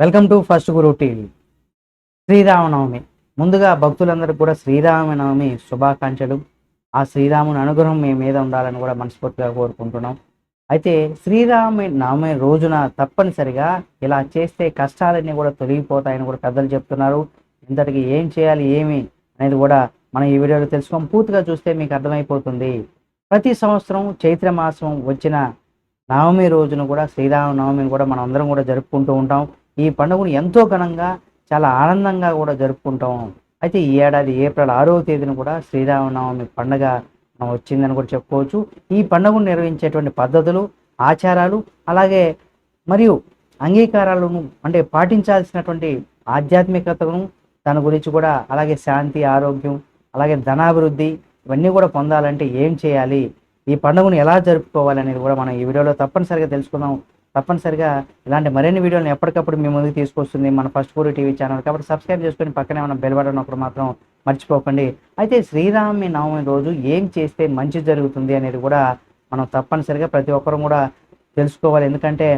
Welcome to first guru TV. Sriramanavami. ముందుగా భక్తులందరికీ కూడా శ్రీరామనవమి శుభాకాంక్షలు. ఆ శ్రీరాముని అనుగ్రహం మీ మీద ఉండాలని కూడా మనస్ఫూర్తిగా కోరుకుంటున్నాం. అయితే శ్రీరామ నవమి రోజున తప్పనిసరిగా ఇలా చేస్తే కష్టాలన్నీ కూడా తొలగిపోతాయని కూడా పెద్దలు చెప్తున్నారు. ఇంతటికి ఏం చేయాలి ఏమి అనేది కూడా మనం ఈ వీడియోలో తెలుసుకోం పూర్తిగా చూస్తే మీకు అర్థమైపోతుంది. ప్రతి సంవత్సరం చైత్ర మాసం వచ్చిన నవమి రోజున కూడా శ్రీరామ నవమిని కూడా మనం అందరం కూడా జరుపుకుంటూ ఉంటాం. ఈ పండుగను ఎంతో ఘనంగా చాలా ఆనందంగా కూడా జరుపుకుంటాం. అయితే ఈ ఏడాది ఏప్రిల్ ఆరవ తేదీన కూడా శ్రీరామనవమి పండుగ వచ్చిందని కూడా చెప్పుకోవచ్చు. ఈ పండుగను నిర్వహించేటువంటి పద్ధతులు ఆచారాలు అలాగే మరియు అంగీకారాలను అంటే పాటించాల్సినటువంటి ఆధ్యాత్మికతను దాని గురించి కూడా అలాగే శాంతి ఆరోగ్యం అలాగే ధనాభివృద్ధి ఇవన్నీ కూడా పొందాలంటే ఏం చేయాలి? ఈ పండుగను ఎలా జరుపుకోవాలి అనేది కూడా మనం ఈ వీడియోలో తప్పనిసరిగా తెలుసుకుందాం. తప్పనిసరిగా ఇలాంటి మరిన్ని వీడియోలను ఎప్పటికప్పుడు మీ ముందుకు తీసుకొస్తుంది మన ఫస్ట్ పూరి టీవీ ఛానల్ కాబట్టి సబ్స్క్రైబ్ చేసుకొని పక్కనే ఉన్న బెల్ బటన్ ఒకటి మాత్రం మర్చిపోకండి. అయితే శ్రీరామి నవమి రోజు ఏం చేస్తే మంచి జరుగుతుంది అనేది కూడా మనం తప్పనిసరిగా ప్రతి ఒక్కరూ కూడా తెలుసుకోవాలి. ఎందుకంటే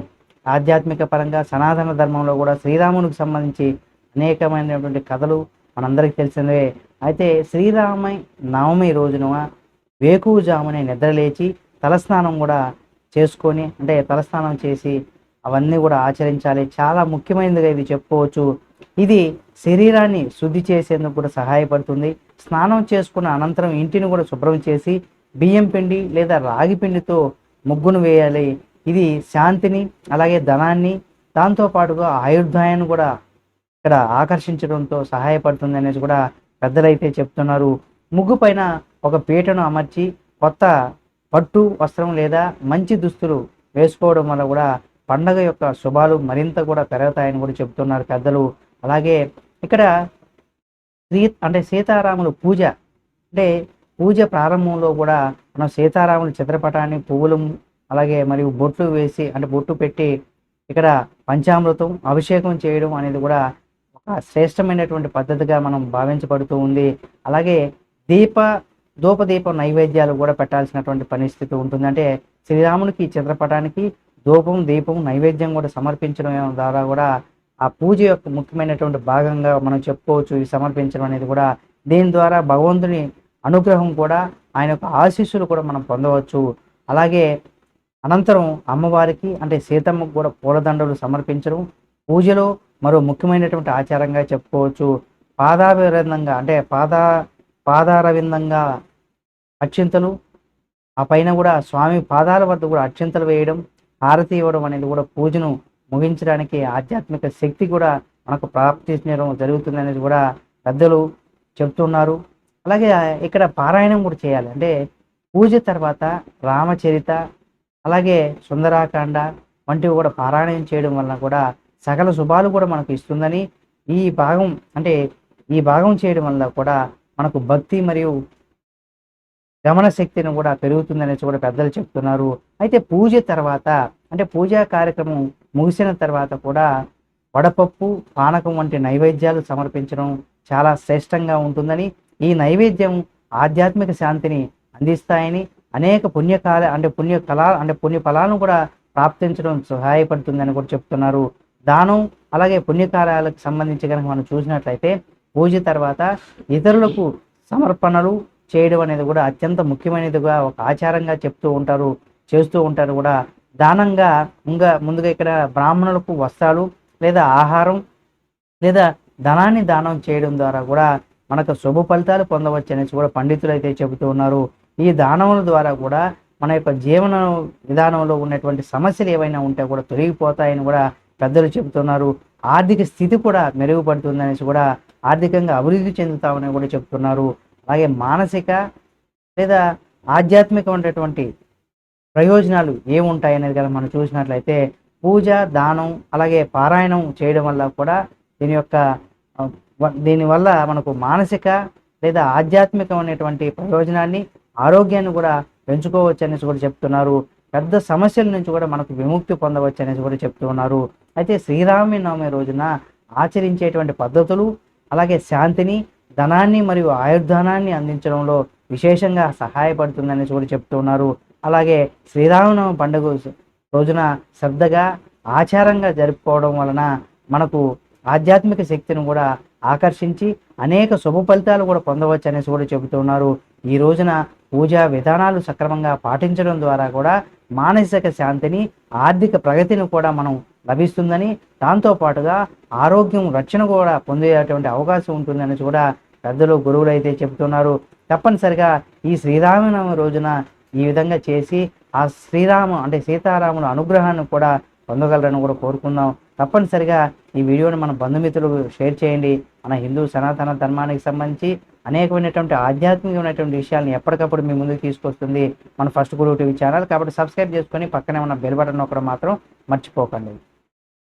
ఆధ్యాత్మిక పరంగా సనాతన ధర్మంలో కూడా శ్రీరామునికి సంబంధించి అనేకమైనటువంటి కథలు మనందరికీ తెలిసినవే అయితే శ్రీరామ నవమి రోజున వేకువజామునే నిద్రలేచి తలస్నానం కూడా చేసుకొని అంటే తలస్నానం చేసి అవన్నీ కూడా ఆచరించాలి. చాలా ముఖ్యమైనదిగా ఇది చెప్పుకోవచ్చు. ఇది శరీరాన్ని శుద్ధి చేసేందుకు కూడా సహాయపడుతుంది. స్నానం చేసుకున్న అనంతరం ఇంటిని కూడా శుభ్రం చేసి బియ్యం పిండి లేదా రాగి పిండితో ముగ్గును వేయాలి. ఇది శాంతిని అలాగే ధనాన్ని దాంతోపాటుగా ఆయుర్దాయాన్ని కూడా ఇక్కడ ఆకర్షించడంతో సహాయపడుతుంది అనేసి కూడా పెద్దలైతే చెప్తున్నారు. ముగ్గు పైన ఒక పీటను అమర్చి కొత్త పట్టు వస్త్రం లేదా మంచి దుస్తులు వేసుకోవడం వల్ల కూడా పండగ యొక్క శుభాలు మరింత కూడా పెరుగుతాయని కూడా చెప్తున్నారు పెద్దలు. అలాగే ఇక్కడ సీ అంటే సీతారాములు పూజ అంటే పూజ ప్రారంభంలో కూడా మనం సీతారాముల చిత్రపటాన్ని పువ్వులు అలాగే మరియు బొట్లు వేసి అంటే బొట్టు పెట్టి ఇక్కడ పంచామృతం అభిషేకం చేయడం అనేది కూడా ఒక శ్రేష్టమైనటువంటి పద్ధతిగా మనం భావించబడుతూ ఉంది. అలాగే దీప ధూపదీప నైవేద్యాలు కూడా పెట్టాల్సినటువంటి పరిస్థితి ఉంటుంది. అంటే శ్రీరామునికి చిత్రపటానికి ధూపం దీపం నైవేద్యం కూడా సమర్పించడం ద్వారా కూడా ఆ పూజ యొక్క ముఖ్యమైనటువంటి భాగంగా మనం చెప్పుకోవచ్చు. ఇది సమర్పించడం అనేది కూడా దీని ద్వారా భగవంతుని అనుగ్రహం కూడా ఆయన యొక్క ఆశీస్సులు కూడా మనం పొందవచ్చు. అలాగే అనంతరం అమ్మవారికి అంటే సీతమ్మకు కూడా పూలదండలు సమర్పించడం పూజలో మరో ముఖ్యమైనటువంటి ఆచారంగా చెప్పుకోవచ్చు. పాదాభివందంగా అంటే పాదా పాదారవిందంగా అక్షింతలు ఆ పైన కూడా స్వామి పాదాల వద్ద కూడా అక్షింతలు వేయడం హారతి ఇవ్వడం అనేది కూడా పూజను ముగించడానికి ఆధ్యాత్మిక శక్తి కూడా మనకు ప్రాప్తించడం జరుగుతుంది అనేది కూడా పెద్దలు చెప్తున్నారు. అలాగే ఇక్కడ పారాయణం కూడా చేయాలి. అంటే పూజ తర్వాత రామచరిత అలాగే సుందరాకాండ వంటివి కూడా పారాయణం చేయడం వలన కూడా సకల శుభాలు కూడా మనకు ఇస్తుందని ఈ భాగం అంటే ఈ భాగం చేయడం వల్ల కూడా మనకు భక్తి మరియు గమన శక్తిని కూడా పెరుగుతుందనేసి కూడా పెద్దలు చెప్తున్నారు. అయితే పూజ తర్వాత అంటే పూజా కార్యక్రమం ముగిసిన తర్వాత కూడా వడపప్పు పానకం వంటి నైవేద్యాలు సమర్పించడం చాలా శ్రేష్టంగా ఉంటుందని ఈ నైవేద్యం ఆధ్యాత్మిక శాంతిని అందిస్తాయని అనేక పుణ్యకాల అంటే పుణ్య కళా అంటే పుణ్య ఫలాలను కూడా ప్రాప్తించడం సహాయపడుతుందని కూడా చెప్తున్నారు. దానం అలాగే పుణ్యకార్యాలకు సంబంధించి కనుక మనం చూసినట్లయితే పూజ తర్వాత ఇతరులకు సమర్పణలు చేయడం అనేది కూడా అత్యంత ముఖ్యమైనదిగా ఒక ఆచారంగా చెప్తూ ఉంటారు చేస్తూ ఉంటారు కూడా. దానంగా ఇంకా ముందుగా ఇక్కడ బ్రాహ్మణులకు వస్త్రాలు లేదా ఆహారం లేదా ధనాన్ని దానం చేయడం ద్వారా కూడా మనకు శుభ ఫలితాలు పొందవచ్చు అనేసి కూడా పండితులు అయితే చెబుతూ ఉన్నారు. ఈ దానముల ద్వారా కూడా మన యొక్క జీవన విధానంలో ఉన్నటువంటి సమస్యలు ఏవైనా ఉంటే కూడా తొలగిపోతాయని కూడా పెద్దలు చెబుతున్నారు. ఆర్థిక స్థితి కూడా మెరుగుపడుతుంది అనేసి కూడా ఆర్థికంగా అభివృద్ధి చెందుతామని కూడా చెప్తున్నారు. అలాగే మానసిక లేదా ఆధ్యాత్మికమైనటువంటి ప్రయోజనాలు ఏముంటాయి అనేది కనుక మనం చూసినట్లయితే పూజ దానం అలాగే పారాయణం చేయడం వల్ల కూడా దీని యొక్క దీనివల్ల మనకు మానసిక లేదా ఆధ్యాత్మికమైనటువంటి ప్రయోజనాన్ని ఆరోగ్యాన్ని కూడా పెంచుకోవచ్చు అనేసి కూడా చెప్తున్నారు. పెద్ద సమస్యల నుంచి కూడా మనకు విముక్తి పొందవచ్చు అనేసి కూడా చెప్తున్నారు. అయితే శ్రీరామి నవమి రోజున ఆచరించేటువంటి పద్ధతులు అలాగే శాంతిని ధనాన్ని మరియు ఆయుర్ధనాన్ని అందించడంలో విశేషంగా సహాయపడుతుందని కూడా చెప్తున్నారు అలాగే శ్రీరామనవమి పండుగ రోజున శ్రద్ధగా ఆచారంగా జరుపుకోవడం వలన మనకు ఆధ్యాత్మిక శక్తిని కూడా ఆకర్షించి అనేక శుభ ఫలితాలు కూడా పొందవచ్చు అనేసి కూడా చెబుతున్నారు ఈ రోజున పూజా విధానాలు సక్రమంగా పాటించడం ద్వారా కూడా మానసిక శాంతిని ఆర్థిక ప్రగతిని కూడా మనం లభిస్తుందని దాంతో పాటుగా ఆరోగ్యం రక్షణ కూడా పొందేటువంటి అవకాశం ఉంటుందని కూడా పెద్దలు గురువులు అయితే చెబుతున్నారు. తప్పనిసరిగా ఈ శ్రీరామనవమి రోజున ఈ విధంగా చేసి ఆ శ్రీరాము అంటే సీతారాముల అనుగ్రహాన్ని కూడా పొందగలరని కూడా కోరుకుందాం. తప్పనిసరిగా ఈ వీడియోని మన బంధుమిత్రులకు షేర్ చేయండి. మన హిందూ సనాతన ధర్మానికి సంబంధించి అనేకమైనటువంటి ఆధ్యాత్మికమైనటువంటి విషయాలను ఎప్పటికప్పుడు మీ ముందుకు తీసుకొస్తుంది మన ఫస్ట్ గురువు టీవీ ఛానల్. కాబట్టి సబ్స్క్రైబ్ చేసుకొని పక్కనే ఉన్న బెల్ బటన్ ఒకటి మాత్రం మర్చిపోకండి.